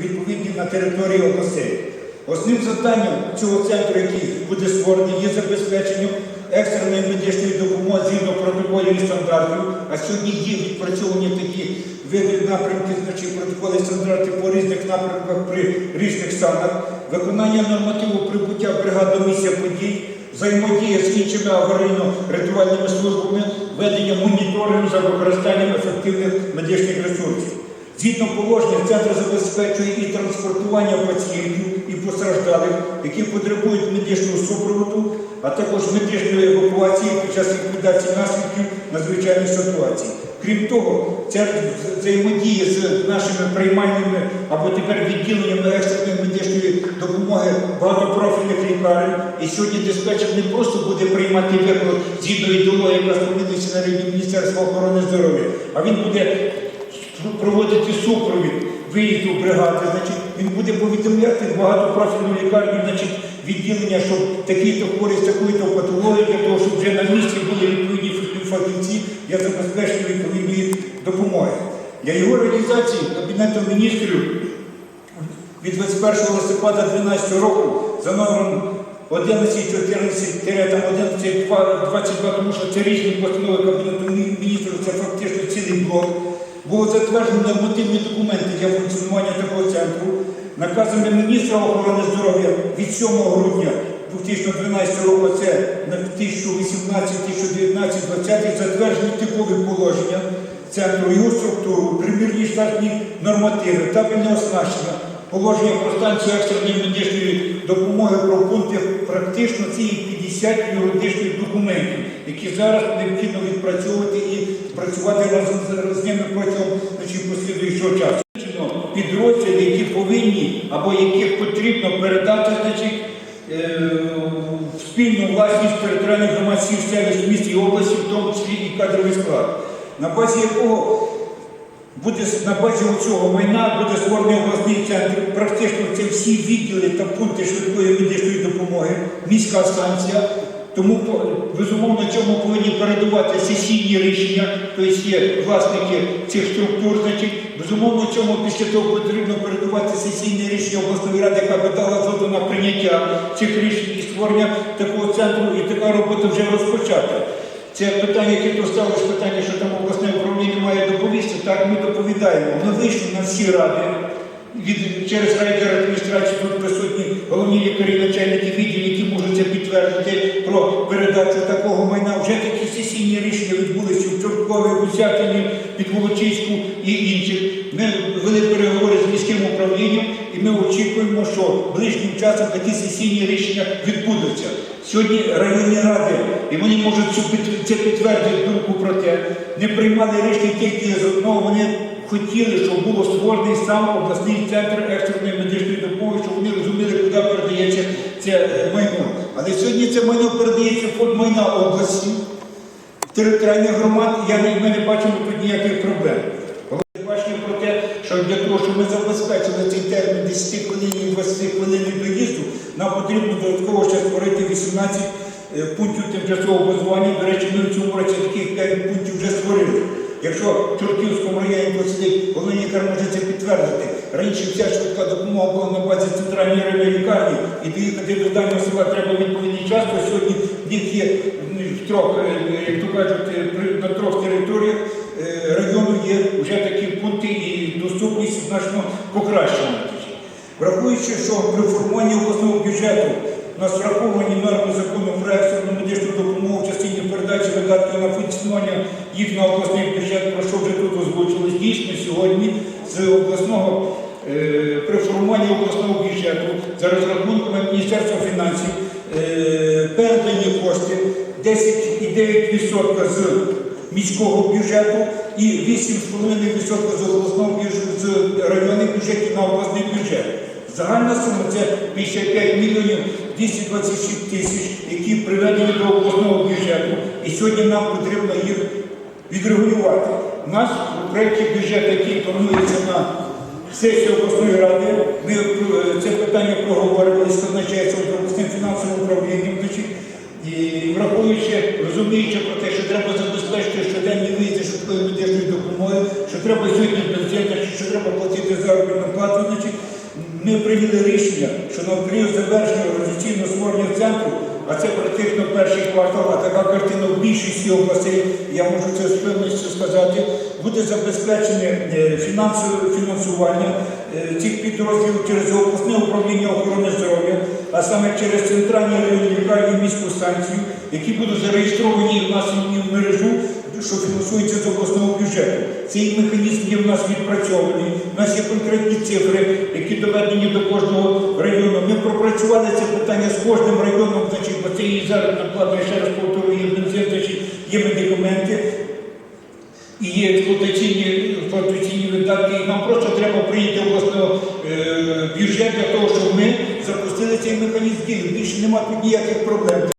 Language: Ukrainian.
відповідні на території областей. Основним завданням цього центру, який буде створений, є забезпечення екстреної медичної допомоги згідно протоколів і стандартів. А сьогодні є відпрацьовані такі види напрямки, значить протоколи і стандарти по різних напрямках при різних станах, виконання нормативу прибуття бригад до місця подій, взаємодія з іншими аварійно-рятувальними службами, ведення моніторингу за використанням ефективних медичних ресурсів. Згідно положення, центр забезпечує і транспортування пацієнтів і постраждалих, які потребують медичного супроводу, а також медичної евакуації під час ліквідації наслідків надзвичайних ситуацій. Крім того, центр взаємодіє з нашими приймальними або тепер відділеннями екстреної медичної допомоги багатопрофільних лікарень. І сьогодні диспетчер не просто буде приймати виклик згідно ідеології, яка сповідується на рівні Міністерства охорони здоров'я, а він буде проводити супровід виїзду бригади, значить, він буде повідомляти в багатопрофільну лікарню, значить, відділення, щоб такі-то хворі з такою-то патологією, для того, щоб вже на місці були відповідні фахівці для забезпечення відповідної допомоги. Для його реалізації Кабінетом міністрів від 21 листопада 2012 року за номером 11.14-11.22, тому що це різні постанови Кабінету міністрів, це фактично цілий блок. Було затверджено нормативні документи для функціонування такого центру наказами міністра охорони здоров'я від 7 грудня 2012 року, це на 2018-2019-20 затверджені типові положення центру, його структуру, примірні штатні нормативи, табельне оснащення, положення про станцію екстреної медичної допомоги про пункти практично ці 50 юридичних документів, які зараз необхідно відпрацьовувати і працювати разом з- ними протягом значить, послідуючого часу. Підрозділи, які повинні або яких потрібно передати значить, е, в спільну власність територіальних громадських селищ в місті і області, в тому числі і кадровий склад, на базі якого буде на базі цього майна буде створений обласний центр. Практично це всі відділи та пункти швидкої медичної допомоги, міська станція. Тому безумовно цьому повинні передувати сесійні рішення, тобто є власники цих структур. Значить, безумовно, цьому після того потрібно передавати сесійне рішення обласної ради, яка би дала згоду на прийняття цих рішень і створення такого центру, і така робота вже розпочата. Це питання, яке поставилось питання, що там обласне управління має доповісти, так ми доповідаємо. Ми вийшли на всі ради. Від, через райдержадміністрацію тут присутні головні лікарі, начальники відділів, які можуть це підтвердити про передачу такого майна. Вже такі сесійні рішення відбулися в Чорткові, Гусятині, Підволочиську і інших. Ми вели переговори з міським управлінням і ми очікуємо, що ближнім часом такі сесійні рішення відбудуться. Сьогодні районні ради, і вони можуть цю це підтвердити думку про те, не приймали рішення тільки з одного. Вони хотіли, щоб було створений сам обласний центр екстреної медичної допомоги, щоб вони розуміли, куди передається це майно. Але сьогодні це майно передається фонд майна області, територіальних громад. Я ми не бачимо тут ніяких проблем. Головне бачення про те, що для того, щоб ми забезпечили цей термін 10 хвилин і 20 хвилин доїзду, нам потрібно додатково ще створити 18 е, пунктів тимчасового базування. До речі, ми в цьому році таких 5 пунктів вже створили. Якщо в Чортківському районі посидить, головний лікар може це підтвердити. Раніше вся швидка допомога була на базі центральної районної лікарні, і доїхати до даного села треба відповідний час, то сьогодні них є ну, в трьох, е, як то кажуть, е, на трьох територіях району є вже такі пункти і доступність значно покращена. Врахуючи, що при формуванні обласного бюджету у нас враховані норми закону про екстрену медичну допомогу в частині передачі видатків на функціонування їх на обласний бюджет, про що вже тут озвучилось. Дійсно, сьогодні з обласного е, при формуванні обласного бюджету за розрахунками Міністерства фінансів е, передані кошти 10,9% з міського бюджету і 8,5% з обласного бюджету з районних бюджетів на обласний бюджет. Загальна сума це 55 мільйонів 226 тисяч, які приведені до обласного бюджету. І сьогодні нам потрібно їх відрегулювати. У нас у проєкті бюджету, який планується на сесію обласної ради, ми е, це питання проговорювали з казначейством з обласним фінансовим управлінням. І враховуючи, розуміючи про те, що треба забезпечити щоденні виїзди швидкої медичної допомоги, що треба сьогодні бюджет, що треба платити заробітну плату, ми прийняли рішення, що на період завершення організаційного створення центру, а це практично перший квартал, а така картина в більшості областей, я можу це з певністю сказати, буде забезпечене е, фінансування е, цих підрозділів через обласне управління охорони здоров'я, а саме через центральні лікарні міську станцію, які будуть зареєстровані в нас в мережу, що фінансується з обласного бюджету. Цей механізм є в нас відпрацьований. У нас є конкретні цифри, які доведені до кожного району. Ми пропрацювали це питання з кожним районом, значить, бо це і заробітна плата, ще раз повторюю, є бензин, значить, є медикаменти. І є експлуатаційні, експлуатаційні видатки, і нам просто треба прийняти обласного е, бюджет для того, щоб ми запустили цей механізм дії. Більше немає тут ніяких проблем.